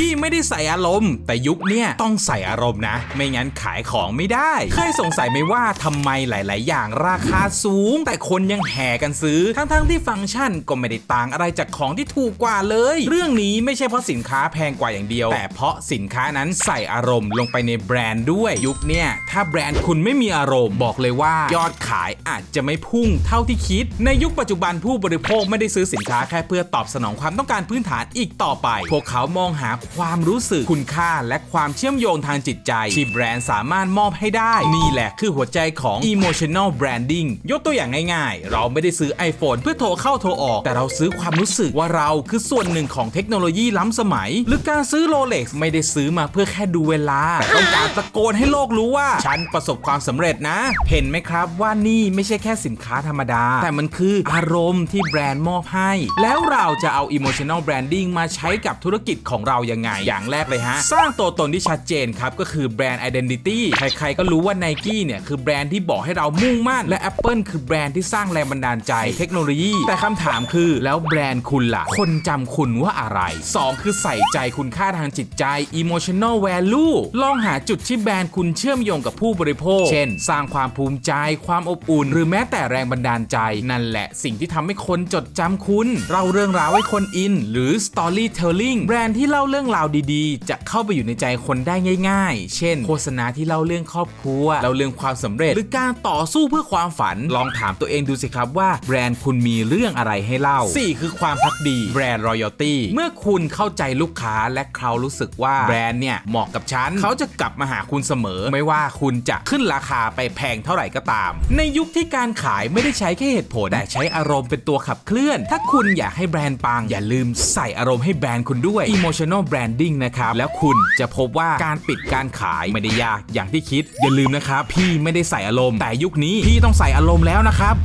พี่ไม่ได้ใส่อารมณ์ แต่ยุคเนี้ยต้องใส่อารมณ์นะ ไม่งั้นขายของไม่ได้ เคยสงสัยไหมว่าทำไมหลาย ๆ อย่างราคาสูง แต่คนยังแห่กันซื้อ ทั้ง ๆ ที่ฟังก์ชันก็ไม่ได้ต่างอะไรจากของที่ถูกกว่าเลย เรื่องนี้ไม่ใช่เพราะสินค้าแพงกว่าอย่างเดียว แต่เพราะสินค้านั้นใส่อารมณ์ลงไปในแบรนด์ด้วยยุคเนี้ยถ้าแบรนด์คุณไม่มีอารมณ์บอกเลยว่ายอดขายอาจจะไม่พุ่งเท่าที่คิด ในยุคปัจจุบันผู้บริโภคไม่ได้ซื้อสินค้าแค่เพื่อตอบสนองความต้องการพื้นฐานอีกต่อไป พวกเขามองหาความรู้สึกคุณค่าและความเชื่อมโยงทางจิตใจ ที่แบรนด์สามารถมอบให้ได้ นี่แหละคือหัวใจของ emotional branding ยกตัวอย่างง่ายๆ เราไม่ได้ซื้อ iPhone เพื่อโทรเข้าโทรออก แต่เราซื้อความรู้สึกว่าเราคือส่วนหนึ่งของเทคโนโลยีล้ำสมัย หรือการซื้อ Rolex ไม่ได้ซื้อมาเพื่อแค่ดูเวลาแต่ต้องการตะโกนให้โลกรู้ว่า ฉันประสบความสำเร็จนะ เห็นไหมครับว่านี่ไม่ใช่แค่สินค้าธรรมดา แต่มันคืออารมณ์ที่แบรนด์มอบให้ แล้วเราจะเอา emotional branding มาใช้กับธุรกิจของเรายังไง อย่างแรกเลยฮะ สร้างตัวตนที่ชัดเจนครับ ก็คือแบรนด์ identity ใครๆก็รู้ว่า Nike เนี่ย คือแบรนด์ที่บอกให้เรามุ่งมั่น และ Apple คือแบรนด์ที่สร้างแรงบันดาลใจเทคโนโลยี แต่คำถามคือแล้วแบรนด์คุณล่ะ คนจำคุณว่าอะไร 2 คือใส่ใจคุณค่าทางจิตใจ emotional value ลองหาจุดที่แบรนด์คุณเชื่อมโยงกับผู้บริโภค เช่น สร้างความภูมิใจ ความอบอุ่น หรือแม้แต่แรงบันดาลใจ นั่นแหละสิ่งที่ทำให้คนจดจำคุณ เราเรื่องราวให้คนอิน หรือ storytelling แบรนด์ที่เล่าเรื่องราวดีๆ จะเข้าไปอยู่ในใจคนได้ง่าย ๆ เช่น โฆษณาที่เล่าเรื่องครอบครัวเล่าเรื่องความสำเร็จ หรือการต่อสู้เพื่อความฝัน ลองถามตัวเองดูสิครับว่าแบรนด์คุณมีเรื่องอะไรให้เล่า 4 คือความพักดีแบรนด์ royalty เมื่อคุณเข้าใจลูกค้าและเขารู้สึกว่าแบรนด์เนี่ยเหมาะกับฉันเขาจะกลับมาหาคุณเสมอ ไม่ว่าคุณจะขึ้นราคาไปแพงเท่าไหร่ก็ตาม ในยุคที่การขายไม่ได้ใช้แค่เหตุผลแต่ใช้อารมณ์เป็นตัวขับเคลื่อน ถ้าคุณอยากให้แบรนด์ปังอย่าลืมใส่อารมณ์ให้แบรนด์คุณด้วย emotional branding นะครับ แล้วคุณจะพบว่าการปิดการขายไม่ได้ยากอย่างที่คิด อย่าลืมนะครับ พี่ไม่ได้ใส่อารมณ์ แต่ยุคนี้พี่ต้องใส่อารมณ์แล้วนะครับ